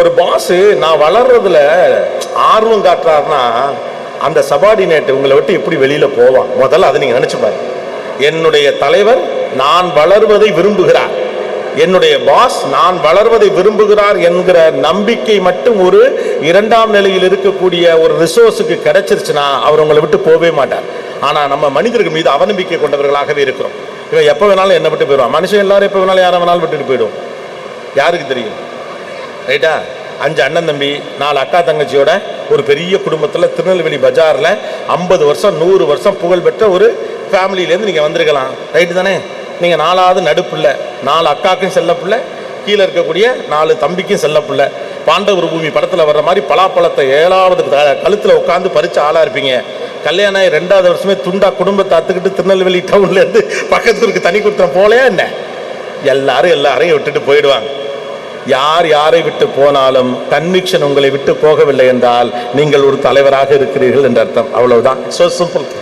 ஒரு பாஸ் நான் வளர்றதுல ஆர்வம் காட்டுறாருன்னா அந்த சபார்டினேட் உங்களை விட்டு எப்படி வெளியில் போவான்? முதல்ல அதை நீங்கள் நினச்சி பாருங்க. என்னுடைய தலைவர் நான் வளர்வதை விரும்புகிறார். என்னுடைய பாஸ் நான் வளர்வதை விரும்புகிறார் என்கிற நம்பிக்கை மட்டும் ஒரு இரண்டாம் நிலையில் இருக்கக்கூடிய ஒரு ரிசோர்ஸுக்கு கிடைச்சிருச்சுன்னா அவர் உங்களை விட்டு போகவே மாட்டார். ஆனால் நம்ம மனிதர்கள் மீது அவநம்பிக்கை கொண்டவர்களாகவே இருக்கிறோம். இவன் எப்போ வேணாலும் என்ன விட்டு போயிடுவான். மனுஷன் எல்லாரும் எப்போ வேணாலும் யாரை வேணாலும் விட்டுட்டு போயிடுவோம் யாருக்கு தெரியும்? ரைட்டா அஞ்சு அண்ணன் தம்பி நாலு அக்கா தங்கச்சியோட ஒரு பெரிய குடும்பத்தில் திருநெல்வேலி பஜாரில் ஐம்பது வருஷம் நூறு வருஷம் புகழ்பெற்ற ஒரு ஃபேமிலியிலேருந்து நீங்கள் வந்திருக்கலாம். ரைட்டு தானே? நீங்கள் நாலாவது நடுப்புல நாலு அக்காக்கும் செல்ல பிள்ளை கீழே இருக்கக்கூடிய நாலு தம்பிக்கும் செல்ல பிள்ளை பாண்டவர் பூமி படத்தில் வர்ற மாதிரி பலாப்பழத்தை ஏழாவது கழுத்தில் உட்காந்து பறித்து ஆளாக இருப்பீங்க. கல்யாணம் ரெண்டாவது வருஷமே துண்டா குடும்பத்தை அத்துக்கிட்டு திருநெல்வேலி டவுன்லேருந்து பக்கத்து ஊருக்கு தனி கொடுத்துற போலையா என்ன? எல்லாரும் எல்லாரையும் விட்டுட்டு போயிடுவாங்க. யார் யாரை விட்டு போனாலும் கன்விக்ஷன் உங்களை விட்டு போகவில்லை என்றால் நீங்கள் ஒரு தலைவராக இருக்கிறீர்கள் என்ற அர்த்தம். அவ்வளவுதான். So simple